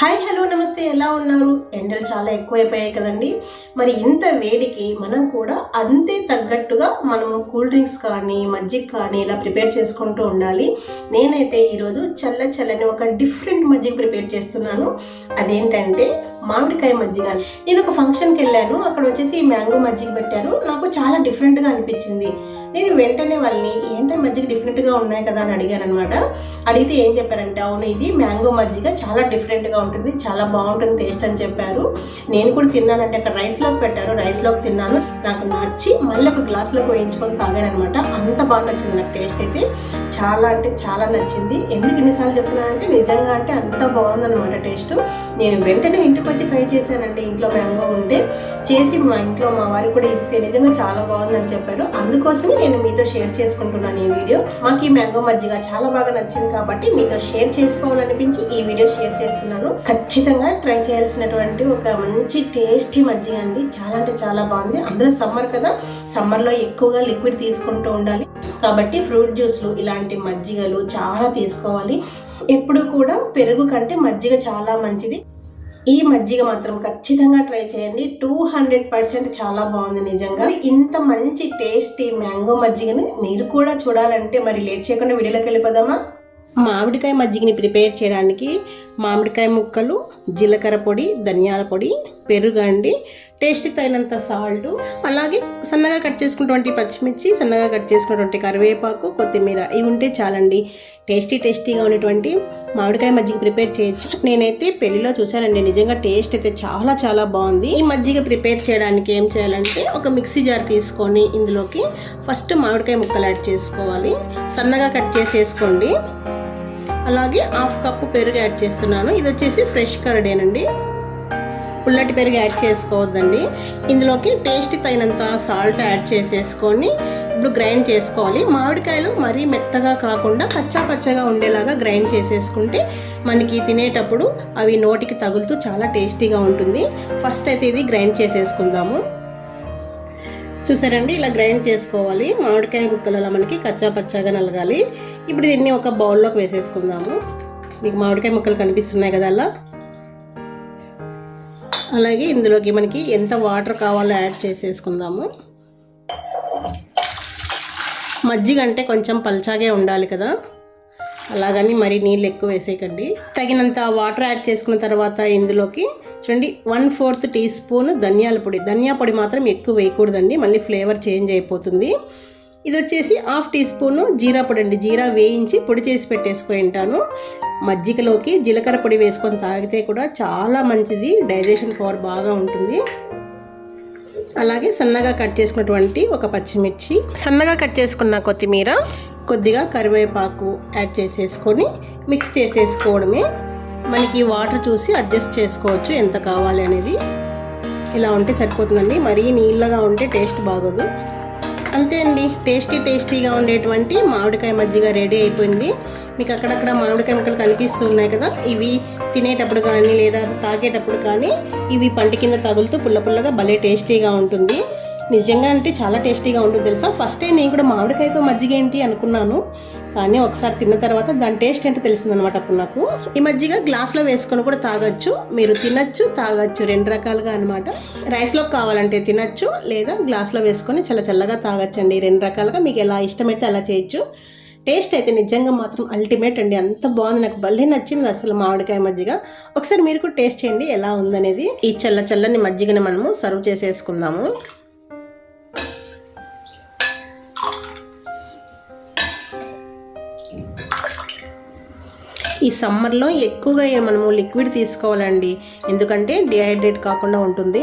Hi hello నమస్తే ఎలా ఉన్నారు? ఎండలు చాలా ఎక్కువైపోయాయి కదండి. మరి ఇంత వేడికి మనం కూడా అంతే తగ్గట్టుగా మనము కూల్ డ్రింక్స్ కానీ మజ్జిగ కానీ ఇలా ప్రిపేర్ చేసుకుంటూ ఉండాలి. నేనైతే ఈరోజు చల్ల చల్లని ఒక డిఫరెంట్ మజ్జిగ ప్రిపేర్ చేస్తున్నాను. అదేంటంటే మామిడికాయ మజ్జిగ. నేను ఒక ఫంక్షన్కి వెళ్ళాను. అక్కడ వచ్చేసి మ్యాంగో మజ్జిగ పెట్టారు. నాకు చాలా డిఫరెంట్గా అనిపించింది. నేను వెంటనే వాళ్ళని ఏంటంటే మజ్జిగ డిఫరెంట్గా ఉన్నాయి కదా అని అడిగాను అనమాట అడిగితే ఏం చెప్పారంటే అవును ఇది మ్యాంగో మజ్జిగ చాలా డిఫరెంట్గా ఉంటుంది చాలా బాగుంటుంది టేస్ట్ అని చెప్పారు. నేను కూడా తిన్నానంటే అక్కడ రైస్లోకి పెట్టారు రైస్లోకి తిన్నాను. నాకు నచ్చి మళ్ళీ ఒక గ్లాస్లోకి వేయించుకొని తాగాను అనమాట అంత బాగా నచ్చింది నాకు టేస్ట్ అయితే. చాలా అంటే చాలా నచ్చింది. ఎందుకు ఎన్నిసార్లు చెప్తున్నానంటే నిజంగా అంటే అంత బాగుందన్నమాట టేస్ట్ నేను వెంటనే ఇంటికి వచ్చి ట్రై చేశానండి. ఇంట్లో మ్యాంగో ఉంటే చేసి మా ఇంట్లో మా వారికి కూడా ఇస్తే నిజంగా చాలా బాగుందని చెప్పారు. అందుకోసం నేను మీతో షేర్ చేసుకుంటున్నాను ఈ వీడియో. మాకు ఈ మ్యాంగో మజ్జిగ చాలా బాగా నచ్చింది కాబట్టి మీతో షేర్ చేసుకోవాలనిపించి ఈ వీడియో షేర్ చేస్తున్నాను. ఖచ్చితంగా ట్రై చేయాల్సినటువంటి ఒక మంచి టేస్టీ మజ్జిగ అండి. చాలా అంటే చాలా బాగుంది. అందరూ సమ్మర్ కదా సమ్మర్లో ఎక్కువగా లిక్విడ్ తీసుకుంటూ ఉండాలి. కాబట్టి ఫ్రూట్ జ్యూస్లు ఇలాంటి మజ్జిగలు చాలా తీసుకోవాలి. ఎప్పుడు కూడా పెరుగు కంటే మజ్జిగ చాలా మంచిది. ఈ మజ్జిగ మాత్రం ఖచ్చితంగా ట్రై చేయండి. టూ హండ్రెడ్ పర్సెంట్ చాలా బాగుంది నిజంగా. ఇంత మంచి టేస్టీ మ్యాంగో మజ్జిగని మీరు కూడా చూడాలంటే మరి లేట్ చేయకుండా వీడియోలోకి వెళ్ళిపోదామా? మామిడికాయ మజ్జిగని ప్రిపేర్ చేయడానికి మామిడికాయ ముక్కలు జీలకర్ర పొడి ధనియాల పొడి పెరుగు అండి టేస్ట్కి తగినంత సాల్ట్ అలాగే సన్నగా కట్ చేసుకున్నటువంటి పచ్చిమిర్చి సన్నగా కట్ చేసుకున్నటువంటి కరివేపాకు కొత్తిమీర ఇవి ఉంటే చాలండి. టేస్టీ టేస్టీగా ఉన్నటువంటి మామిడికాయ మజ్జిగ ప్రిపేర్ చేయొచ్చు. నేనైతే పెళ్ళిలో చూశానండి నిజంగా టేస్ట్ అయితే చాలా చాలా బాగుంది. ఈ మజ్జిగ ప్రిపేర్ చేయడానికి ఏం చేయాలంటే ఒక మిక్సీ జార్ తీసుకొని ఇందులోకి ఫస్ట్ మామిడికాయ ముక్కలు యాడ్ చేసుకోవాలి. సన్నగా కట్ చేసేసుకోండి. అలాగే హాఫ్ కప్పు పెరుగు యాడ్ చేస్తున్నాను. ఇది వచ్చేసి ఫ్రెష్ కర్డేనండి పుల్లటి పెరుగు యాడ్ చేసుకోవద్దండి. ఇందులోకి టేస్ట్ తగినంత సాల్ట్ యాడ్ చేసేసుకొని ఇప్పుడు గ్రైండ్ చేసుకోవాలి. మామిడికాయలు మరీ మెత్తగా కాకుండా కచ్చా పచ్చగా ఉండేలాగా గ్రైండ్ చేసేసుకుంటే మనకి తినేటప్పుడు అవి నోటికి తగులుతూ చాలా టేస్టీగా ఉంటుంది. ఫస్ట్ అయితే ఇది గ్రైండ్ చేసేసుకుందాము. చూసారండి? ఇలా గ్రైండ్ చేసుకోవాలి. మామిడికాయ ముక్కలలో మనకి కచ్చా పచ్చాగా నలగాలి. ఇప్పుడు దీన్ని ఒక బౌల్లోకి వేసేసుకుందాము. మీకు మామిడికాయ ముక్కలు కనిపిస్తున్నాయి కదా అలా? అలాగే ఇందులోకి మనకి ఎంత వాటర్ కావాలో యాడ్ చేసేసుకుందాము. మజ్జిగ అంటే కొంచెం పల్చాగే ఉండాలి కదా. అలాగని మరి నీళ్ళు ఎక్కువ వేసేయకండి. తగినంత వాటర్ యాడ్ చేసుకున్న తర్వాత ఇందులోకి చూడండి వన్ ఫోర్త్ టీ స్పూన్ ధనియాల పొడి. ధనియా పొడి మాత్రం ఎక్కువ వేయకూడదండి మళ్ళీ ఫ్లేవర్ చేంజ్ అయిపోతుంది. ఇది వచ్చేసి హాఫ్ టీ స్పూన్ జీరా పొడి అండి జీరా వేయించి పొడి చేసి పెట్టేసుకొని ఉంటాను. మజ్జిగలోకి జీలకర్ర పొడి వేసుకొని తాగితే కూడా చాలా మంచిది. డైజెషన్ పవర్ బాగా ఉంటుంది. అలాగే సన్నగా కట్ చేసుకున్నటువంటి ఒక పచ్చిమిర్చి. సన్నగా కట్ చేసుకున్న కొత్తిమీర. కొద్దిగా కరివేపాకు యాడ్ చేసేసుకొని మిక్స్ చేసేసుకోవడమే. మనకి వాటర్ చూసి అడ్జస్ట్ చేసుకోవచ్చు ఎంత కావాలి అనేది. ఇలా ఉంటే సరిపోతుందండి. మరీ నీళ్ళగా ఉంటే టేస్ట్ బాగోదు. అంతే అండి. టేస్టీ టేస్టీగా ఉండేటువంటి మామిడికాయ మజ్జిగ రెడీ అయిపోయింది. మీకు అక్కడక్కడ మామిడికాయ ముక్కలు కనిపిస్తున్నాయి కదా ఇవి తినేటప్పుడు కానీ లేదా తాగేటప్పుడు కానీ ఇవి పంట కింద తగులుతూ పుల్ల పుల్లగా భలే టేస్టీగా ఉంటుంది. నిజంగా అంటే చాలా టేస్టీగా ఉంటుంది తెలుసా? ఫస్ట్ టైం నేను కూడా మామిడికాయతో మజ్జిగ ఏంటి అనుకున్నాను. కానీ ఒకసారి తిన్న తర్వాత దాని టేస్ట్ ఏంటో తెలిసిందనమాట అప్పుడు నాకు. ఈ మజ్జిగ గ్లాస్లో వేసుకొని కూడా తాగొచ్చు. మీరు తినచ్చు తాగొచ్చు. రెండు రకాలుగా అనమాట రైస్లో కావాలంటే తినచ్చు లేదా గ్లాస్లో వేసుకొని చల్ల చల్లగా తాగొచ్చండి. రెండు రకాలుగా మీకు ఎలా ఇష్టమైతే అలా చేయొచ్చు. టేస్ట్ అయితే నిజంగా మాత్రం అల్టిమేట్ అండి. అంత బాగుంది. నాకు భలే నచ్చింది అసలు మామిడికాయ మజ్జిగ. ఒకసారి మీరు కూడా టేస్ట్ చేయండి ఎలా ఉందనేది. ఈ చల్ల చల్లని మజ్జిగని మనము సర్వ్ చేసేసుకుందాము. ఈ సమ్మర్లో ఎక్కువగా మనము లిక్విడ్ తీసుకోవాలండి. ఎందుకంటే డిహైడ్రేట్ కాకుండా ఉంటుంది.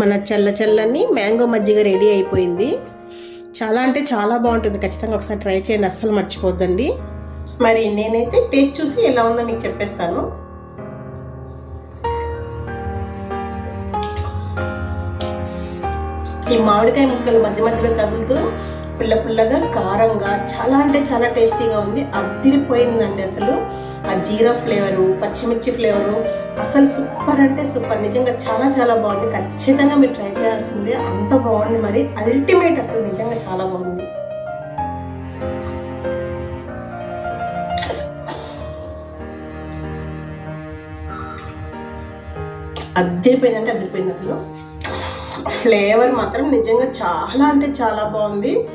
మన చల్ల చల్లని మ్యాంగో మజ్జిగ రెడీ అయిపోయింది. చాలా అంటే చాలా బాగుంటుంది. ఖచ్చితంగా ఒకసారి ట్రై చేయండి. అస్సలు మర్చిపోద్దండి. మరి నేనైతే టేస్ట్ చూసి ఎలా ఉందో మీకు చెప్పేస్తాను. ఈ మామిడికాయ ముక్కలు మధ్య మధ్యలో తగులుతూ పిల్ల పిల్లగా కారంగా చాలా అంటే చాలా టేస్టీగా ఉంది. అదిరిపోయిందండి అసలు. ఆ జీరా ఫ్లేవరు పచ్చిమిర్చి ఫ్లేవరు అసలు సూపర్ అంటే సూపర్. నిజంగా చాలా చాలా బాగుంది. ఖచ్చితంగా మీరు ట్రై చేయాల్సిందే. అంత బాగుంది మరి. అల్టిమేట్ అసలు నిజంగా చాలా బాగుంది. అద్దరిపోయింది అంటే అద్దరిపోయింది అసలు. ఫ్లేవర్ మాత్రం నిజంగా చాలా అంటే చాలా బాగుంది.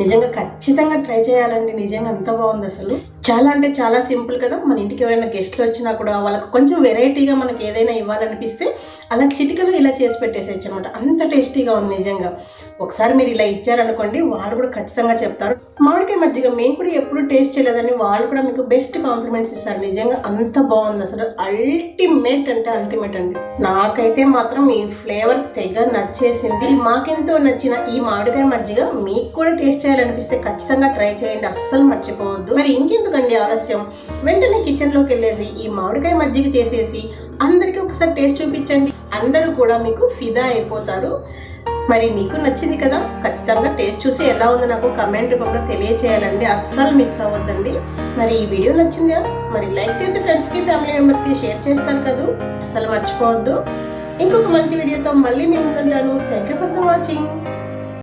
నిజంగా ఖచ్చితంగా ట్రై చేయాలండి. నిజంగా అంత బాగుంది అసలు. చాలా అంటే చాలా సింపుల్ కదా. మన ఇంటికి ఎవరైనా గెస్ట్లు వచ్చినా కూడా వాళ్ళకి కొంచెం వెరైటీగా మనకి ఏదైనా ఇవ్వాలనిపిస్తే అలా చిటికలో ఇలా చేసి పెట్టేసేయచ్చు అనమాట అంత టేస్టీగా ఉంది నిజంగా. ఒకసారి మీరు ఇలా ఇచ్చారనుకోండి వాళ్ళు కూడా ఖచ్చితంగా చెప్తారు. మామిడికాయ మజ్జిగ మేము కూడా ఎప్పుడు టేస్ట్ చేయలేదని వాళ్ళు కూడా మీకు బెస్ట్ కాంప్లిమెంట్స్ ఇస్తారు. నిజంగా అంత బాగుంది. అసలు అల్టిమేట్ అంటే అల్టిమేట్ అండి. నాకైతే మాత్రం ఈ ఫ్లేవర్ తెగ నచ్చేసింది. మాకెంతో నచ్చిన ఈ మామిడికాయ మజ్జిగ మీకు కూడా టేస్ట్ చేయాలనిపిస్తే ఖచ్చితంగా ట్రై చేయండి. అస్సలు మర్చిపోవద్దు. మరి ఇంకెందుకండి ఆలస్యం? వెంటనే కిచెన్లోకి వెళ్ళేసి ఈ మామిడికాయ మజ్జిగ చేసేసి అందరికీ ఒకసారి టేస్ట్ చూపించండి. అందరూ కూడా మీకు ఫిదా అయిపోతారు. మరి మీకు నచ్చింది కదా ఖచ్చితంగా టేస్ట్ చూసి ఎలా ఉందో నాకు కమెంట్ రూపంలో తెలియచేయాలండి. అస్సలు మిస్ అవ్వద్దండి. మరి ఈ వీడియో నచ్చిందా? మరి లైక్ చేసి ఫ్రెండ్స్కి ఫ్యామిలీ మెంబర్స్కి షేర్ చేస్తారు కదా? అస్సలు మర్చిపోవద్దు. ఇంకొక మంచి వీడియోతో మళ్ళీ నేను ఉంటాను thank you for the watching